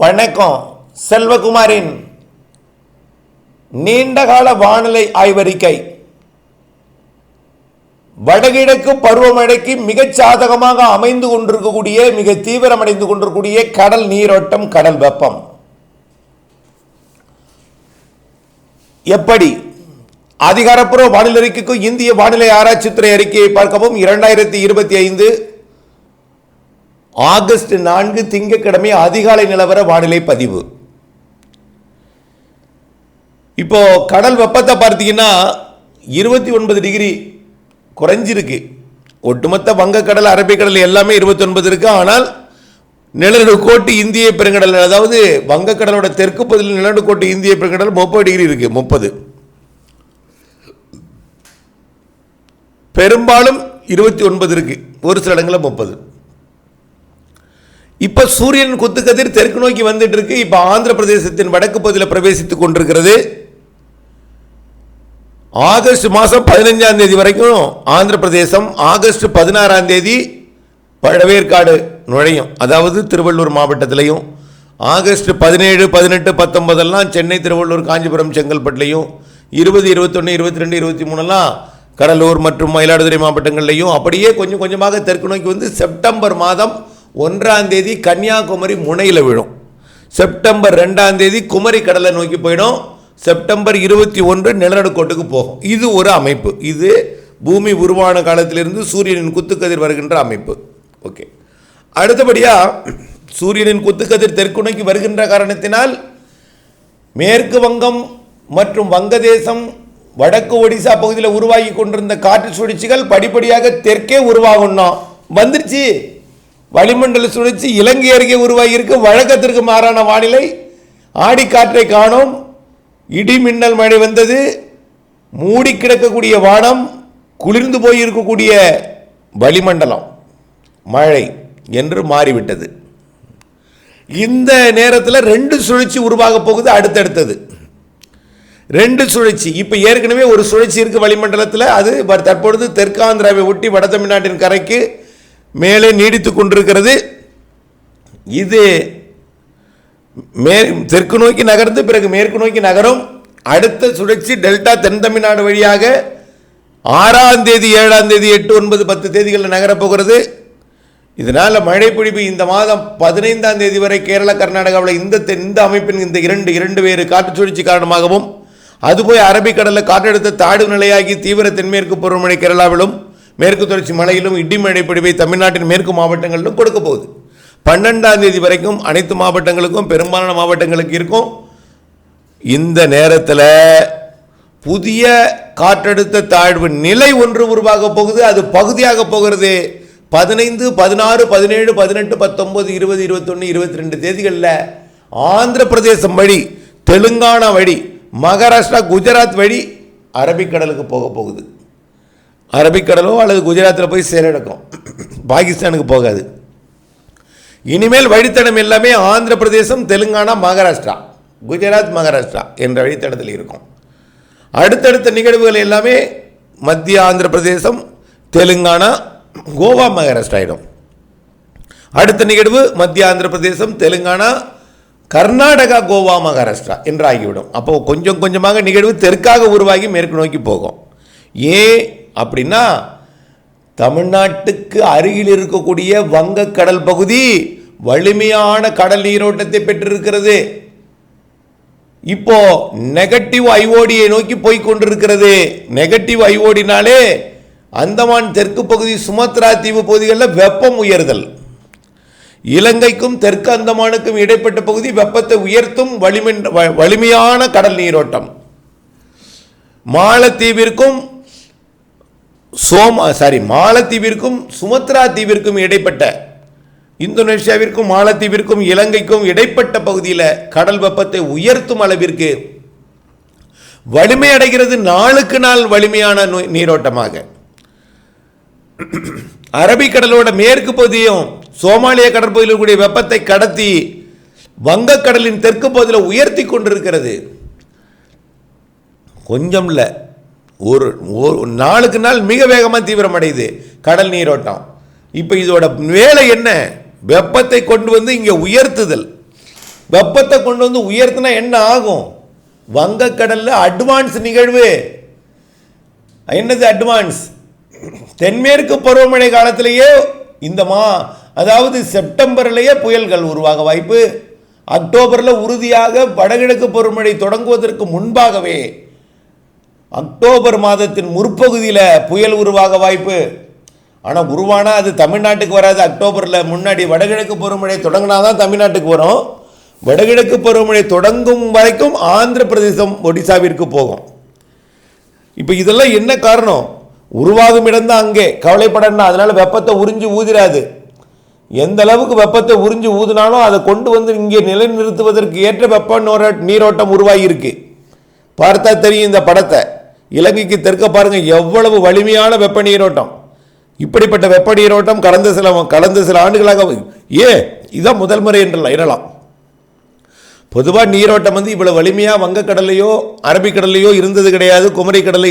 வணக்கம் செல்வகுமாரின் நீண்டகால வானிலை ஆய்வறிக்கை. வடகிழக்கு பருவமழைக்கு மிகச் சாதகமாக அமைந்து கொண்டிருக்கக்கூடிய மிக தீவிரமடைந்து கொண்டிருக்கக்கூடிய கடல் நீரோட்டம் கடல் வெப்பம். எப்படி? அதிகாரப்பூர்வ வானிலை அறிக்கைக்கும் இந்திய வானிலை ஆராய்ச்சித்துறை அறிக்கையை பார்க்கவும் இரண்டாயிரத்தி இருபத்தி ஐந்து ஆகஸ்ட் நான்கு திங்கக்கிழமை அதிகாலை நிலவர வானிலை பதிவு. இப்போ கடல் வெப்பத்தை பார்த்தீங்கன்னா இருபத்தி ஒன்பது டிகிரி குறைஞ்சிருக்கு. ஒட்டுமொத்த வங்கக்கடல் அரபிக்கடல் எல்லாமே இருபத்தி ஒன்பது இருக்கு. ஆனால் நிலநடுக்கோட்டு இந்திய பெருங்கடல் அதாவது வங்கக்கடலோட தெற்கு பகுதியில் நிலநடுக்கோட்டு இந்திய பெருங்கடல் முப்பது டிகிரி இருக்கு முப்பது. பெரும்பாலும் இருபத்தி ஒன்பது இருக்கு ஒரு சில இடங்களில் முப்பது. இப்போ சூரியன் குத்துக்கதிர் தெற்கு நோக்கி வந்துட்டு இருக்கு இப்போ ஆந்திர பிரதேசத்தின் வடக்கு பகுதியில் பிரவேசித்துக் கொண்டிருக்கிறது. ஆகஸ்ட் மாதம் பதினஞ்சாம் தேதி வரைக்கும் ஆந்திர பிரதேசம் ஆகஸ்ட் பதினாறாம் தேதி பழவேற்காடு நுழையும். அதாவது திருவள்ளூர் மாவட்டத்திலையும் ஆகஸ்ட் பதினேழு பதினெட்டு பத்தொன்பதெல்லாம் சென்னை திருவள்ளூர் காஞ்சிபுரம் செங்கல்பட்டுலையும் இருபது இருபத்தொன்று இருபத்தி ரெண்டு இருபத்தி மூணுலாம் கடலூர் மற்றும் மயிலாடுதுறை மாவட்டங்கள்லையும் அப்படியே கொஞ்சம் கொஞ்சமாக தெற்கு நோக்கி வந்து செப்டம்பர் மாதம் ஒன்றாம் தேதி கன்னியாகுமரி முனையில் விழும். செப்டம்பர் ரெண்டாம் தேதி குமரி கடலை நோக்கி போயிடும். செப்டம்பர் இருபத்தி ஒன்று நிலநடுக்கோட்டுக்கு போகும். இது ஒரு அமைப்பு. இது பூமி உருவான காலத்திலிருந்து சூரியனின் குத்துக்கதிர் வருகின்ற அமைப்பு. ஓகே. அடுத்தபடியாக சூரியனின் குத்துக்கதிர் தெற்கு நோக்கி வருகின்ற காரணத்தினால் மேற்கு வங்கம் மற்றும் வங்கதேசம் வடக்கு ஒடிசா பகுதியில் உருவாகி கொண்டிருந்த காற்று சுழற்சிகள் படிப்படியாக தெற்கே உருவாகணும் வந்துருச்சு. வளிமண்டல சுழற்சி இலங்கை அருகே உருவாகியிருக்கு. வழக்கத்திற்கு மாறான வானிலை. ஆடிக்காற்றை காணோம். இடி மின்னல் மழை வந்தது. மூடி கிடக்கக்கூடிய வானம். குளிர்ந்து போய் இருக்கக்கூடிய வளிமண்டலம். மழை என்று மாறிவிட்டது. இந்த நேரத்தில் ரெண்டு சுழற்சி உருவாக போகுது அடுத்தடுத்தது. ரெண்டு சுழற்சி. இப்போ ஏற்கனவே ஒரு சுழற்சி இருக்குது வளிமண்டலத்தில். அது தற்பொழுது தெற்காந்திராவை ஒட்டி வட தமிழ்நாட்டின் கரைக்கு மேலே நீடித்து கொண்டிருக்கிறது. இது மே தெற்கு நோக்கி நகர்ந்து பிறகு மேற்கு நோக்கி நகரும். அடுத்த சுழற்சி டெல்டா தென் தமிழ்நாடு வழியாக ஆறாம் தேதி ஏழாம் தேதி எட்டு ஒன்பது பத்து தேதிகளில் நகரப் போகிறது இதனால் மழை இந்த மாதம் பதினைந்தாம் தேதி வரை கேரளா கர்நாடகாவில் இந்த தென்- இந்த அமைப்பின் இந்த இரண்டு இரண்டு வேறு காற்று சுழற்சி காரணமாகவும் அதுபோய் அரபிக்கடலில் காற்றழுத்த தாழ்வு நிலையாகி தீவிர தென்மேற்கு பருவமழை கேரளாவிலும் மேற்கு தொடர்ச்சி மலையிலும் இடி மழை பொழிவை தமிழ்நாட்டின் மேற்கு மாவட்டங்களிலும் கொடுக்க போகுது. பன்னெண்டாம் தேதி வரைக்கும் அனைத்து மாவட்டங்களுக்கும் பெரும்பாலான மாவட்டங்களுக்கு இருக்கும். இந்த நேரத்தில் புதிய காற்றழுத்த தாழ்வு நிலை ஒன்று உருவாக போகுது. அது பகுதியாக போகிறது. பதினைந்து பதினாறு பதினேழு பதினெட்டு பத்தொன்பது இருபது இருபத்தொன்று இருபத்தி ரெண்டு தேதிகளில் ஆந்திர பிரதேசம் வழி தெலுங்கானா வழி மகாராஷ்டிரா குஜராத் வழி அரபிக்கடலுக்கு போக போகுது. அரபிக்கடலோ அல்லது குஜராத்தில் போய் சேரடக்கும். பாகிஸ்தானுக்கு போகாது. இனிமேல் வழித்தடம் எல்லாமே ஆந்திர பிரதேசம் தெலுங்கானா மகாராஷ்டிரா. குஜராத் மகாராஷ்டிரா என்ற வழித்தடத்தில் இருக்கும். அடுத்தடுத்த நிகழ்வுகள் எல்லாமே மத்திய ஆந்திர பிரதேசம் தெலுங்கானா கோவா மகாராஷ்டிரா ஆகிடும் அடுத்த நிகழ்வு மத்திய ஆந்திர பிரதேசம் தெலுங்கானா கர்நாடகா கோவா மகாராஷ்டிரா என்று ஆகிவிடும். அப்போது கொஞ்சம் கொஞ்சமாக நிகழ்வு தெற்காக உருவாகி மேற்கு நோக்கி போகும். ஏன் அப்படின்னா தமிழ்நாட்டுக்கு அருகில் இருக்கக்கூடிய வங்கக்கடல் பகுதி வலிமையான கடல் நீரோட்டத்தை பெற்றிருக்கிறது. இப்போ நெகட்டிவ் ஐஓடியை நோக்கி போய்கொண்டிருக்கிறது நெகட்டிவ் ஐஓடினாலே அந்தமான் தெற்கு பகுதி சுமத்ரா தீவு பகுதிகளில் வெப்பம் உயர்தல். இலங்கைக்கும் தெற்கு அந்தமானுக்கும் இடைப்பட்ட பகுதி வெப்பத்தை உயர்த்தும் வலிமின் வ- வலிமையான கடல் நீரோட்டம். மாலத்தீவிற்கும் சோமா சாரி மாலத்தீவிற்கும் சுமத்ரா தீவிற்கும் இடைப்பட்ட இந்தோனேஷியாவிற்கும் மாலத்தீவிற்கும் இலங்கைக்கும் இடைப்பட்ட பகுதியில் கடல் வெப்பத்தை உயர்த்தும் அளவிற்கு வலிமை அடைகிறது நாளுக்கு நாள் வலிமையான நோய்- நீரோட்டமாக. அரபிக்கடலோட மேற்கு பகுதியும் சோமாலிய கடற்பகுதியில் கூடிய வெப்பத்தை கடத்தி வங்கக்கடலின் தெற்கு பகுதியில் உயர்த்தி கொண்டிருக்கிறது. கொஞ்சம் இல்லை ஒரு ஒரு நாளுக்கு நாள் மிக வேகமாக தீவிரமடையுது கடல் நீரோட்டம். இப்போ இதோட வேலை என்ன? வெப்பத்தை கொண்டு வந்து இங்கே உயர்த்துதல். வெப்பத்தை கொண்டு வந்து உயர்த்தினா என்ன ஆகும்? வங்கக்கடலில் அட்வான்ஸ் நிகழ்வு. என்னது அட்வான்ஸ் தென்மேற்கு பருவமழை காலத்திலேயே இந்த மா அதாவது செப்டம்பர்லேயே புயல்கள் உருவாக வாய்ப்பு. அக்டோபரில் உறுதியாக வடகிழக்கு பருவமழை தொடங்குவதற்கு முன்பாகவே அக்டோபர் மாதத்தின் முற்பகுதியில் புயல் உருவாக வாய்ப்பு. ஆனால் உருவானா அது தமிழ்நாட்டுக்கு வராது. அக்டோபரில் முன்னாடி வடகிழக்கு பருவமழை தொடங்கினா தான் தமிழ்நாட்டுக்கு வரும். வடகிழக்கு பருவமழை தொடங்கும் வரைக்கும் ஆந்திர பிரதேசம் ஒடிசாவிற்கு போகும். இப்போ இதெல்லாம் என்ன காரணம்? உருவாகும் இடம்தான் அங்கே. கவலைப்படணும் அதனால் வெப்பத்தை உறிஞ்சி ஊதிராது. எந்த அளவுக்கு வெப்பத்தை உறிஞ்சி ஊதினாலும் அதை கொண்டு வந்து இங்கே நிலைநிறுத்துவதற்கு ஏற்ற வெப்ப நீரோட்டம் உருவாகியிருக்கு. பார்த்தா தெரியும் இந்த படத்தை. இலங்கைக்கு தெற்க பாருங்க எவ்வளவு வலிமையான வெப்ப நீரோட்டம். இப்படிப்பட்ட வெப்ப நீரோட்டம் கடந்த சில கடந்த சில ஆண்டுகளாக ஏ இதுதான் முதல் முறை என்றலாம் எனலாம் பொதுவாக நீரோட்டம் வந்து இவ்வளோ வலிமையாக வங்கக்கடல்லையோ அரபிக்கடல்லையோ இருந்தது கிடையாது குமரி கடல்ல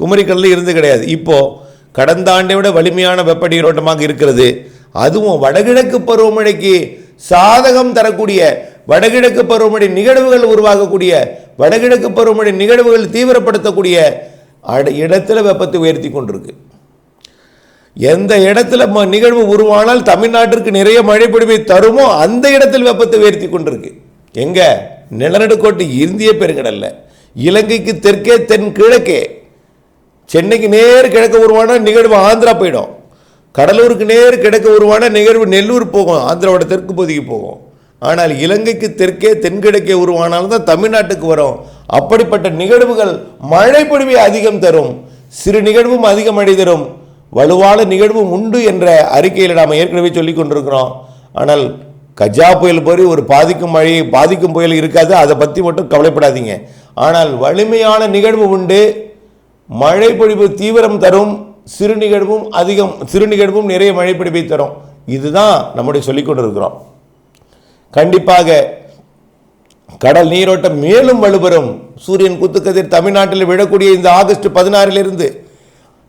குமரி இருந்தது கிடையாது. இப்போது கடந்த ஆண்டை விட வலிமையான வெப்ப நீரோட்டமாக இருக்கிறது. அதுவும் வடகிழக்கு பருவமழைக்கு சாதகம் தரக்கூடிய வடகிழக்கு பருவமழை நிகழ்வுகள் உருவாகக்கூடிய வடகிழக்கு பருவமழை நிகழ்வுகள் தீவிரப்படுத்தக்கூடிய இடத்துல வெப்பத்தை உயர்த்தி கொண்டிருக்கு. எந்த இடத்துல ம- நிகழ்வு உருவானால் தமிழ்நாட்டிற்கு நிறைய மழை பொழிவை தருமோ அந்த இடத்தில் வெப்பத்தை உயர்த்தி கொண்டிருக்கு. எங்க? நிலநடுக்கோட்டு இந்திய பெருங்கடல்ல. இலங்கைக்கு தெற்கே தென் கிழக்கே. சென்னைக்கு நேர் கிழக்க உருவான நிகழ்வு ஆந்திரா போயிடும். கடலூருக்கு நேர் கிழக்க உருவான நிகழ்வு நெல்லூர் போகும் ஆந்திராவோட தெற்கு பகுதிக்கு போகும். ஆனால் இலங்கைக்கு தெற்கே தென்கிழக்கே உருவானாலும் தான் தமிழ்நாட்டுக்கு வரும். அப்படிப்பட்ட நிகழ்வுகள் மழைப்பொழிவை அதிகம் தரும். சிறு நிகழ்வும் அதிக மழை தரும் வலுவான நிகழ்வும் உண்டு என்ற அறிக்கையில் நாம் ஏற்கனவே சொல்லி கொண்டிருக்கிறோம். ஆனால் கஜா புயல் போய் ஒரு பாதிக்கும் மழை பாதிக்கும் புயல் இருக்காது. அதை பற்றி மட்டும் கவலைப்படாதீங்க. ஆனால் வலிமையான நிகழ்வு உண்டு. மழை பொழிவு தீவிரம் தரும். சிறு நிகழ்வும் அதிகம் சிறு நிகழ்வும் நிறைய மழை பொழிவை தரும். இதுதான் நம்முடைய சொல்லிக் கொண்டிருக்கிறோம். கண்டிப்பாக கடல் நீரோட்டம் மேலும் வலுபெறும். சூரியன் குத்துக்கதிர் தமிழ்நாட்டில் விழக்கூடிய இந்த ஆகஸ்ட் பதினாறிலிருந்து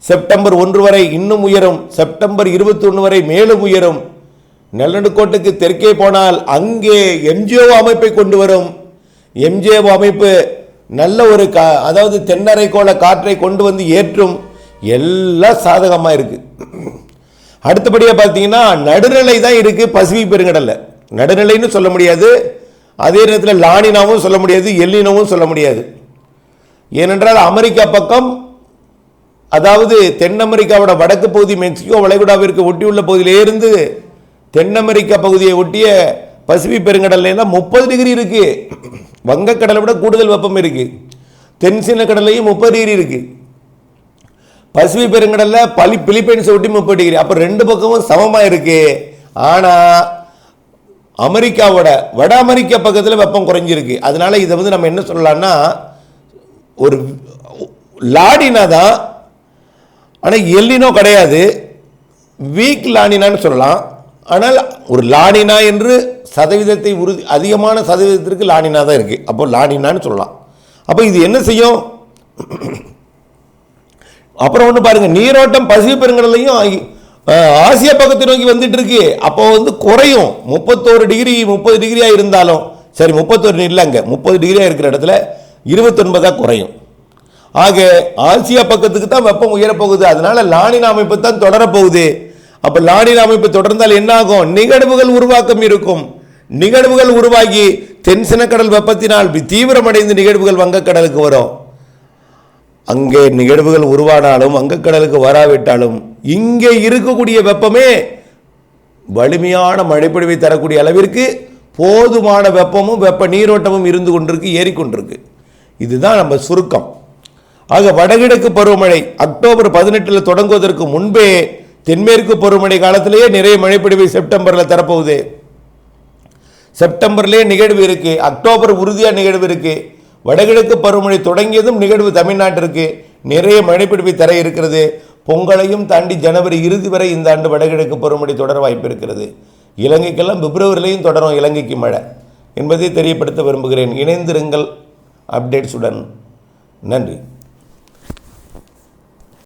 செப்டம்பர் ஒன்று வரை இன்னும் உயரும். செப்டம்பர் இருபத்தி ஒன்று வரை மேலும் உயரும். நெல்லடுக்கோட்டுக்கு தெற்கே போனால் அங்கே எம்ஜிஓ அமைப்பை கொண்டு வரும். எம்ஜிஓ அமைப்பு நல்ல ஒரு கா அதாவது தென்னரைக்கோள காற்றை கொண்டு வந்து ஏற்றும் எல்லாம் சாதகமாக இருக்குது அடுத்தபடியாக பார்த்தீங்கன்னா நடுநிலை தான் இருக்குது பசிபிக் பெருங்கடலில். நடுநிலைன்னு சொல்ல முடியாது. அதே நேரத்தில் லானினாவும் சொல்ல முடியாது எல்லினாவும் சொல்ல முடியாது. ஏனென்றால் அமெரிக்கா பக்கம் அதாவது தென் அமெரிக்காவோட வடக்கு பகுதி மெக்சிகோ வளைகுடாவிற்கு ஒட்டியுள்ள பகுதியிலேருந்து தென் அமெரிக்கா பகுதியை ஒட்டிய பசிபிக் பெருங்கடல்ல முப்பது டிகிரி இருக்குது வங்கக்கடலை விட கூடுதல் வெப்பம் இருக்குது தென் சீன கடல்லையும் முப்பது டிகிரி இருக்குது பசிபிக் பெருங்கடலில் பலி பிலிப்பைன்ஸை ஒட்டி முப்பது டிகிரி. அப்போ ரெண்டு பக்கமும் சமமாக இருக்குது ஆனால் அமெரிக்காவோட வட அமெரிக்கா பக்கத்தில் வெப்பம் குறைஞ்சிருக்கு. அதனால இதை வந்து நம்ம என்ன சொல்லலாம்னா ஒரு லாடினா தான் ஆனால் எல்லினோ கிடையாது. வீக் லானினான்னு சொல்லலாம். ஆனால் ஒரு லானினா என்று சதவீதத்தை உறுதி அதிகமான சதவீதத்திற்கு லானினா தான் இருக்குது அப்போ லானினான்னு சொல்லலாம். அப்போ இது என்ன செய்யும்? அப்புறம் ஒன்று பாருங்கள் நீரோட்டம் பசிபிக் பெருங்கடலையும் ஆகி- ஆசியா பக்கத்தை நோக்கி வந்துட்டு இருக்கு அப்போ வந்து குறையும். முப்பத்தோரு டிகிரி முப்பது டிகிரியாக இருந்தாலும் சரி முப்பத்தோரு இல்லைங்க முப்பது டிகிரியாக இருக்கிற இடத்துல இருபத்தொன்பதாக குறையும். ஆக ஆசியா பக்கத்துக்கு தான் வெப்பம் உயரப்போகுது. அதனால லானின் அமைப்பு தான் தொடரப்போகுது. அப்போ லானின் அமைப்பு தொடர்ந்தால் என்ன ஆகும் நிகழ்வுகள் உருவாக்கம் இருக்கும். நிகழ்வுகள் உருவாகி தென்சினக்கடல் வெப்பத்தினால் தீவிரமடைந்து நிகழ்வுகள் வங்கக்கடலுக்கு வரும். அங்கே நிகழ்வுகள் உருவானாலும் வங்கக்கடலுக்கு வராவிட்டாலும் இங்கே இருக்கக்கூடிய வெப்பமே வலிமையான மழைப்பொழிவை தரக்கூடிய அளவிற்கு போதுமான வெப்பமும் வெப்ப நீரோட்டமும் இருந்து கொண்டிருக்கு ஏறிக்கொண்டிருக்கு இதுதான் நம்ம சுருக்கம். ஆக வடகிழக்கு பருவமழை அக்டோபர் பதினெட்டில் தொடங்குவதற்கு முன்பே தென்மேற்கு பருவமழை காலத்திலேயே நிறைய மழைப்பொழிவை செப்டம்பரில் தரப்போகுது. செப்டம்பர்லேயே நிகழ்வு இருக்கு அக்டோபர் உறுதியாக நிகழ்வு இருக்கு. வடகிழக்கு பருவமழை தொடங்கியதும் நிகழ்வு தமிழ்நாட்டிற்கு நிறைய மழைப்பிடிப்பை தர இருக்கிறது. பொங்கலையும் தாண்டி ஜனவரி இறுதி வரை இந்த ஆண்டு வடகிழக்கு பருவமழை தொடர வாய்ப்பு இருக்கிறது. இலங்கைக்கெல்லாம் பிப்ரவரிலையும் தொடரும் இலங்கைக்கு மழை என்பதை தெரியப்படுத்த விரும்புகிறேன். இணைந்திருங்கள் அப்டேட்ஸுடன். நன்றி.